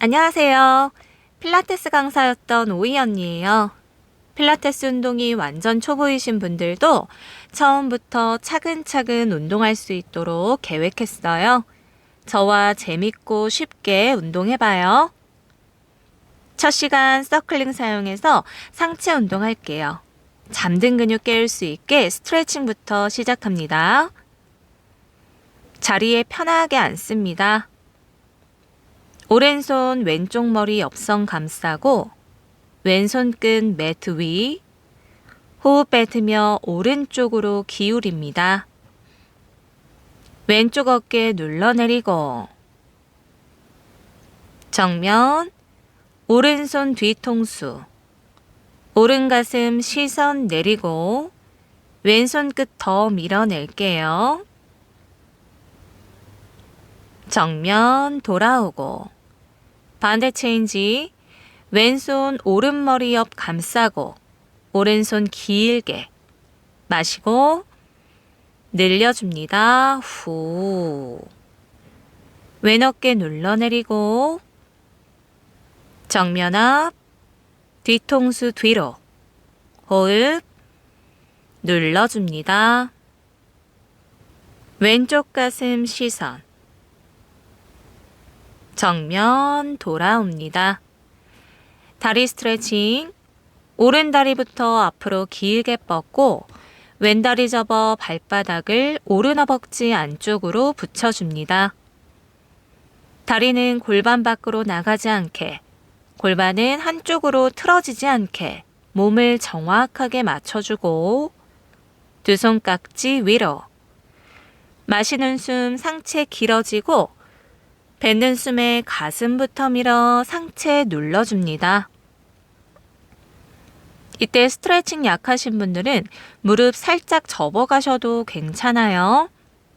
안녕하세요. 필라테스 강사였던 오이 언니예요. 필라테스 운동이 완전 초보이신 분들도 처음부터 차근차근 운동할 수 있도록 계획했어요. 저와 재밌고 쉽게 운동해봐요. 첫 시간 서클링 사용해서 상체 운동할게요. 잠든 근육 깨울 수 있게 스트레칭부터 시작합니다. 자리에 편하게 앉습니다. 오른손 왼쪽 머리 옆선 감싸고 왼손 끝 매트 위 호흡 뱉으며 오른쪽으로 기울입니다. 왼쪽 어깨 눌러내리고 정면 오른손 뒤통수 오른 가슴 시선 내리고 왼손 끝 더 밀어낼게요. 정면 돌아오고 반대 체인지 왼손 오른머리 옆 감싸고 오른손 길게 마시고 늘려줍니다. 후. 왼 어깨 눌러내리고 정면 앞 뒤통수 뒤로 호흡 눌러줍니다. 왼쪽 가슴 시선 정면 돌아옵니다. 다리 스트레칭 오른 다리부터 앞으로 길게 뻗고 왼다리 접어 발바닥을 오른 허벅지 안쪽으로 붙여줍니다. 다리는 골반 밖으로 나가지 않게, 골반은 한쪽으로 틀어지지 않게 몸을 정확하게 맞춰주고 두 손깍지 위로 마시는 숨 상체 길어지고 뱉는 숨에 가슴부터 밀어 상체 눌러줍니다. 이때 스트레칭 약하신 분들은 무릎 살짝 접어 가셔도 괜찮아요.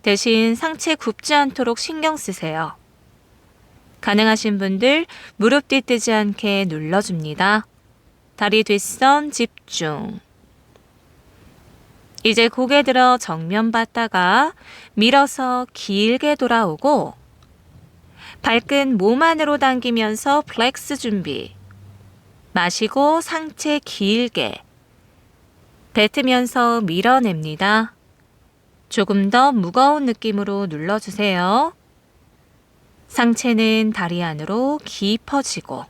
대신 상체 굽지 않도록 신경 쓰세요. 가능하신 분들 무릎 뒤뜨지 않게 눌러줍니다. 다리 뒷선 집중. 이제 고개 들어 정면 봤다가 밀어서 길게 돌아오고 발끝 몸 안으로 당기면서 플렉스 준비. 마시고 상체 길게. 뱉으면서 밀어냅니다. 조금 더 무거운 느낌으로 눌러주세요. 상체는 다리 안으로 깊어지고.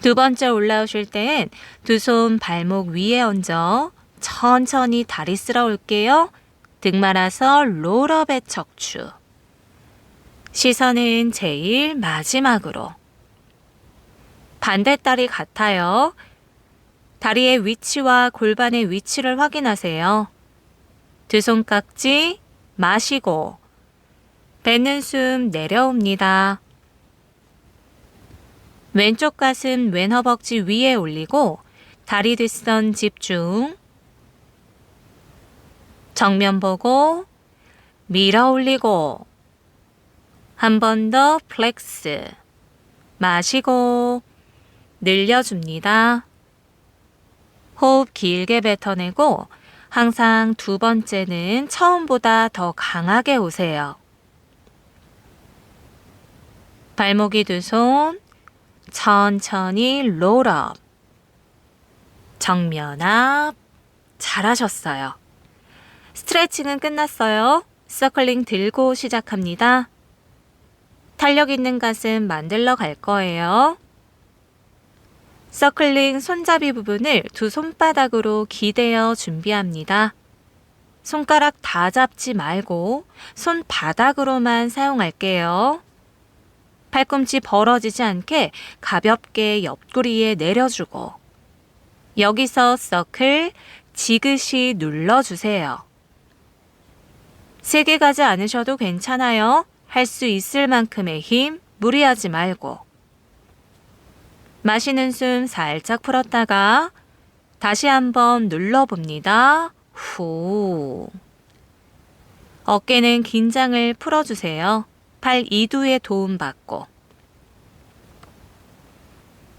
두 번째 올라오실 땐 두 손 발목 위에 얹어 천천히 다리 쓸어 올게요. 등 말아서 롤업의 척추. 시선은 제일 마지막으로. 반대다리 같아요. 다리의 위치와 골반의 위치를 확인하세요. 두 손깍지 마시고 뱉는 숨 내려옵니다. 왼쪽 가슴 왼 허벅지 위에 올리고 다리 뒷선 집중. 정면 보고 밀어 올리고 한 번 더 플렉스 마시고 늘려줍니다. 호흡 길게 뱉어내고 항상 두 번째는 처음보다 더 강하게 오세요. 발목이 두 손, 천천히 롤업. 정면 앞. 잘하셨어요. 스트레칭은 끝났어요. 서클링 들고 시작합니다. 탄력 있는 가슴 만들러 갈 거예요. 서클링 손잡이 부분을 두 손바닥으로 기대어 준비합니다. 손가락 다 잡지 말고 손바닥으로만 사용할게요. 팔꿈치 벌어지지 않게 가볍게 옆구리에 내려주고 여기서 서클 지그시 눌러주세요. 세게 가지 않으셔도 괜찮아요. 할 수 있을 만큼의 힘 무리하지 말고. 마시는 숨 살짝 풀었다가 다시 한번 눌러봅니다. 후. 어깨는 긴장을 풀어주세요. 팔 이두에 도움받고.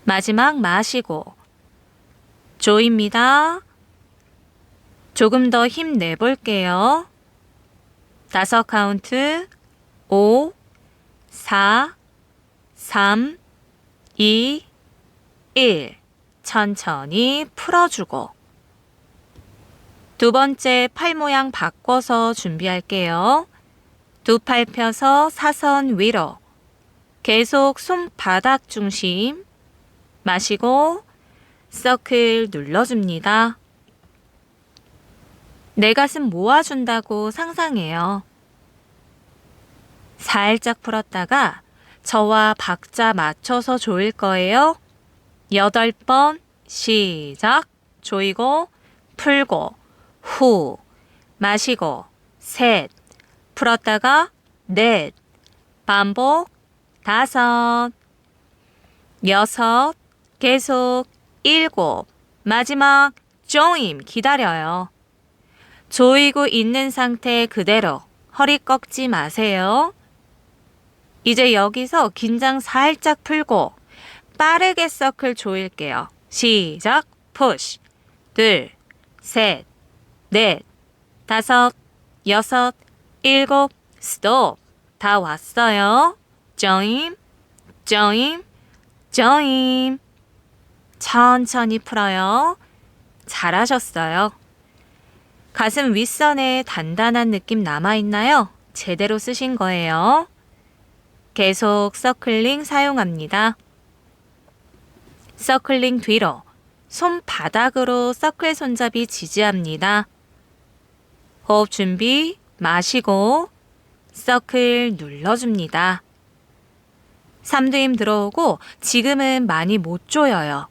마지막 마시고. 조입니다. 조금 더 힘 내볼게요. 다섯 카운트. 5, 4, 3, 2, 1. 천천히 풀어주고. 두 번째 팔 모양 바꿔서 준비할게요. 두 팔 펴서 사선 위로. 계속 손바닥 중심. 마시고 서클 눌러줍니다. 내 가슴 모아준다고 상상해요. 살짝 풀었다가 저와 박자 맞춰서 조일 거예요. 여덟 번 시작. 조이고 풀고 후 마시고 셋 풀었다가 넷 반복 다섯 여섯 계속 일곱 마지막 조임 기다려요. 조이고 있는 상태 그대로 허리 꺾지 마세요. 이제 여기서 긴장 살짝 풀고 빠르게 서클 조일게요. 시작. 푸시. 둘, 셋, 넷, 다섯, 여섯, 일곱, 스톱. 다 왔어요. 조임, 조임, 조임. 천천히 풀어요. 잘하셨어요. 가슴 윗선에 단단한 느낌 남아있나요? 제대로 쓰신 거예요. 계속 서클링 사용합니다. 서클링 뒤로 손바닥으로 서클 손잡이 지지합니다. 호흡 준비 마시고 서클 눌러줍니다. 삼두임 들어오고 지금은 많이 못 조여요.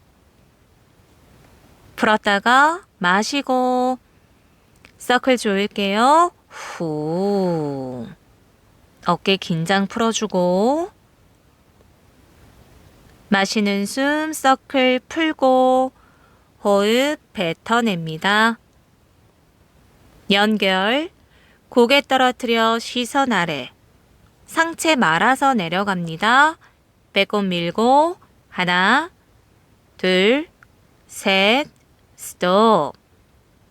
풀었다가 마시고 서클 조일게요. 후. 어깨 긴장 풀어주고 마시는 숨 서클 풀고 호흡 뱉어냅니다. 연결 고개 떨어뜨려 시선 아래 상체 말아서 내려갑니다. 배꼽 밀고 하나 둘셋 스톱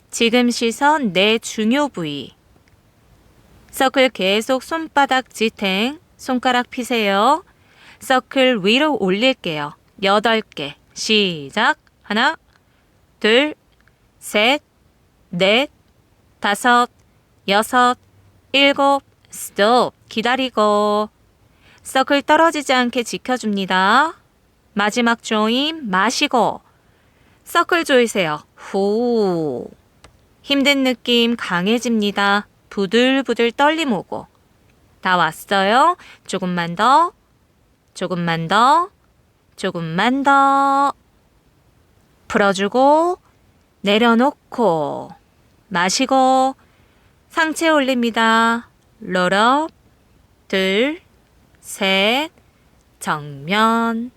지금 시선 내 중요 부위 서클 계속 손바닥 지탱 손가락 피세요. 서클 위로 올릴게요. 여덟 개 시작 하나 둘 셋 넷 다섯 여섯 일곱 스톱 기다리고 서클 떨어지지 않게 지켜줍니다. 마지막 조임 마시고 서클 조이세요. 후 힘든 느낌 강해집니다. 부들부들 떨림 오고. 다 왔어요. 조금만 더, 조금만 더, 조금만 더. 풀어주고, 내려놓고, 마시고, 상체 올립니다. 롤업, 둘, 셋, 정면.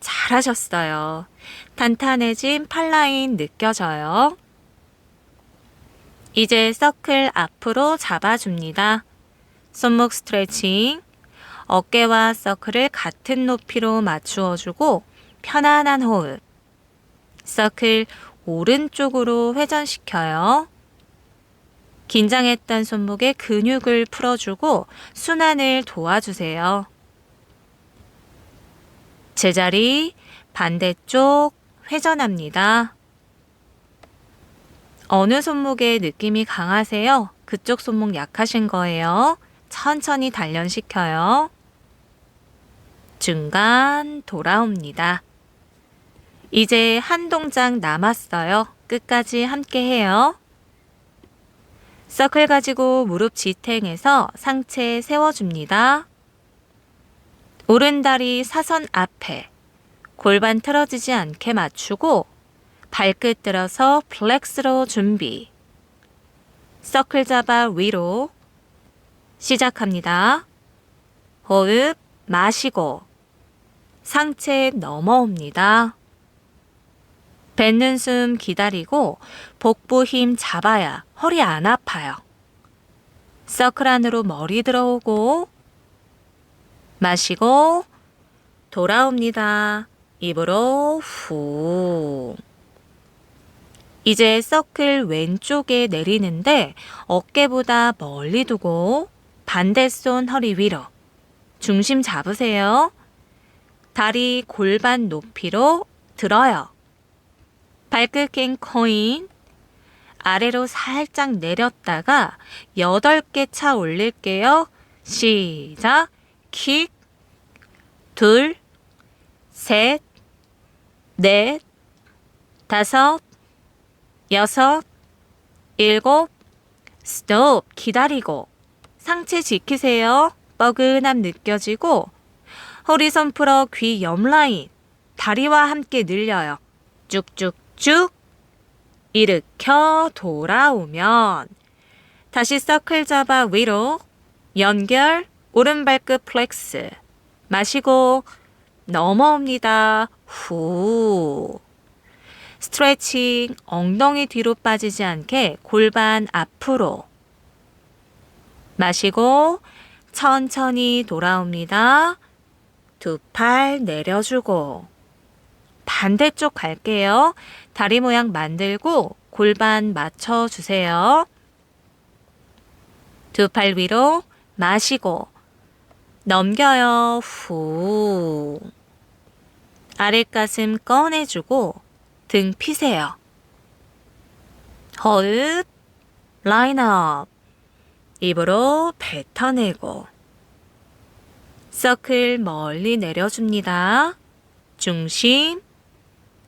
잘하셨어요. 탄탄해진 팔라인 느껴져요. 이제 서클 앞으로 잡아줍니다. 손목 스트레칭. 어깨와 서클을 같은 높이로 맞추어주고 편안한 호흡. 서클 오른쪽으로 회전시켜요. 긴장했던 손목의 근육을 풀어주고 순환을 도와주세요. 제자리 반대쪽 회전합니다. 어느 손목에 느낌이 강하세요? 그쪽 손목 약하신 거예요. 천천히 단련시켜요. 중간 돌아옵니다. 이제 한 동작 남았어요. 끝까지 함께 해요. 서클 가지고 무릎 지탱해서 상체 세워줍니다. 오른 다리 사선 앞에 골반 틀어지지 않게 맞추고 발끝 들어서 플렉스로 준비. 서클 잡아 위로. 시작합니다. 호흡 마시고 상체 넘어옵니다. 뱉는 숨 기다리고 복부 힘 잡아야 허리 안 아파요. 서클 안으로 머리 들어오고 마시고 돌아옵니다. 입으로 후. 이제 서클 왼쪽에 내리는데 어깨보다 멀리 두고 반대손 허리 위로 중심 잡으세요. 다리 골반 높이로 들어요. 발끝 낀 코인. 아래로 살짝 내렸다가 8개 차 올릴게요. 시작. 킥. 둘, 셋, 넷, 다섯, 여섯, 일곱, 스톱. 기다리고. 상체 지키세요. 뻐근함 느껴지고 허리 선 풀어 귀 옆라인 다리와 함께 늘려요. 쭉쭉쭉 일으켜 돌아오면 다시 서클 잡아 위로 연결 오른발끝 플렉스 마시고 넘어옵니다. 후 스트레칭 엉덩이 뒤로 빠지지 않게 골반 앞으로 마시고 천천히 돌아옵니다. 두 팔 내려주고 반대쪽 갈게요. 다리 모양 만들고 골반 맞춰주세요. 두 팔 위로 마시고 넘겨요. 후. 아랫가슴 꺼내주고 등 피세요. 허흡, 라인업. 입으로 뱉어내고 서클 멀리 내려줍니다. 중심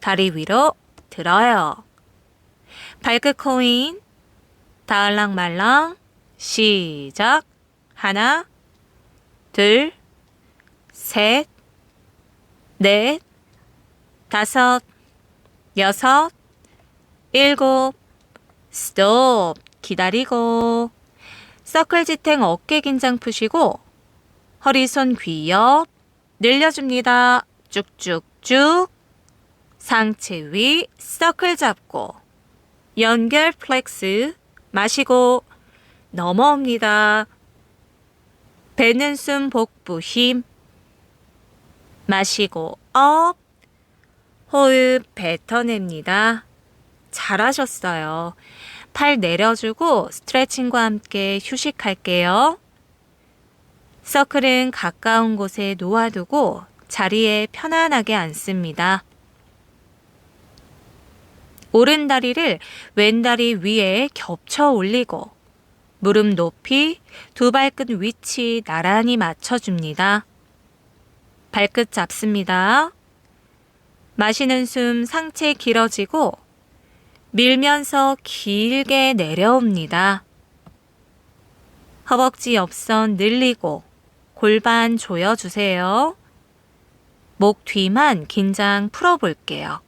다리 위로 들어요. 발끝 코인 다을랑 말랑 시작 하나 둘 셋 넷 다섯 여섯 일곱 스톱 기다리고 서클 지탱 어깨 긴장 푸시고 허리 손 귀 옆 늘려줍니다. 쭉쭉쭉 상체 위 서클 잡고 연결 플렉스 마시고 넘어옵니다. 배는 숨 복부 힘 마시고 업 호흡 뱉어냅니다. 잘하셨어요. 팔 내려주고 스트레칭과 함께 휴식할게요. 서클은 가까운 곳에 놓아두고 자리에 편안하게 앉습니다. 오른 다리를 왼 다리 위에 겹쳐 올리고 무릎 높이 두 발끝 위치 나란히 맞춰줍니다. 발끝 잡습니다. 마시는 숨 상체 길어지고 밀면서 길게 내려옵니다. 허벅지 옆선 늘리고 골반 조여주세요. 목 뒤만 긴장 풀어볼게요.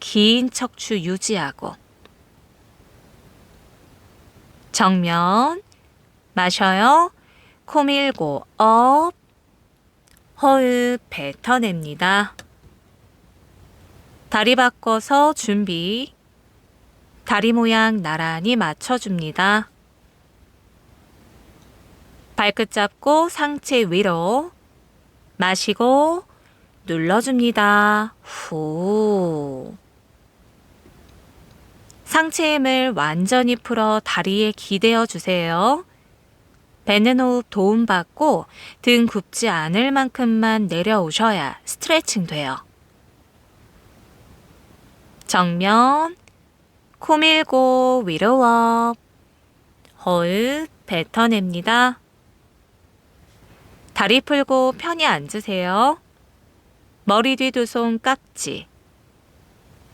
긴 척추 유지하고. 정면 마셔요. 코 밀고 업. 호흡 뱉어냅니다. 다리 바꿔서 준비. 다리 모양 나란히 맞춰줍니다. 발끝 잡고 상체 위로 마시고 눌러줍니다. 후. 상체 힘을 완전히 풀어 다리에 기대어 주세요. 배는 호흡 도움받고 등 굽지 않을 만큼만 내려오셔야 스트레칭 돼요. 정면, 코 밀고 위로 업. 호흡 뱉어냅니다. 다리 풀고 편히 앉으세요. 머리 뒤 두 손 깍지.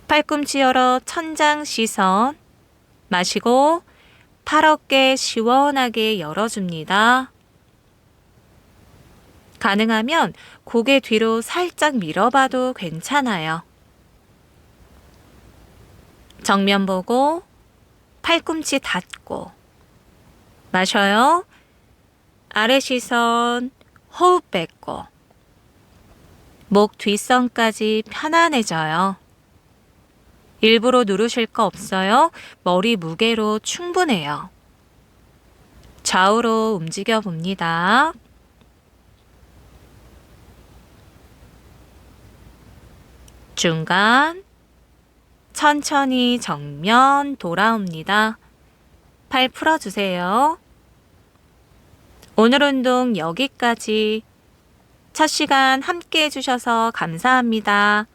팔꿈치 열어 천장 시선. 마시고 팔 어깨 시원하게 열어줍니다. 가능하면 고개 뒤로 살짝 밀어봐도 괜찮아요. 정면 보고 팔꿈치 닫고 마셔요. 아래 시선 호흡 뱉고 목 뒷선까지 편안해져요. 일부러 누르실 거 없어요. 머리 무게로 충분해요. 좌우로 움직여 봅니다. 중간 천천히 정면 돌아옵니다. 팔 풀어주세요. 오늘 운동 여기까지 첫 시간 함께 해주셔서 감사합니다.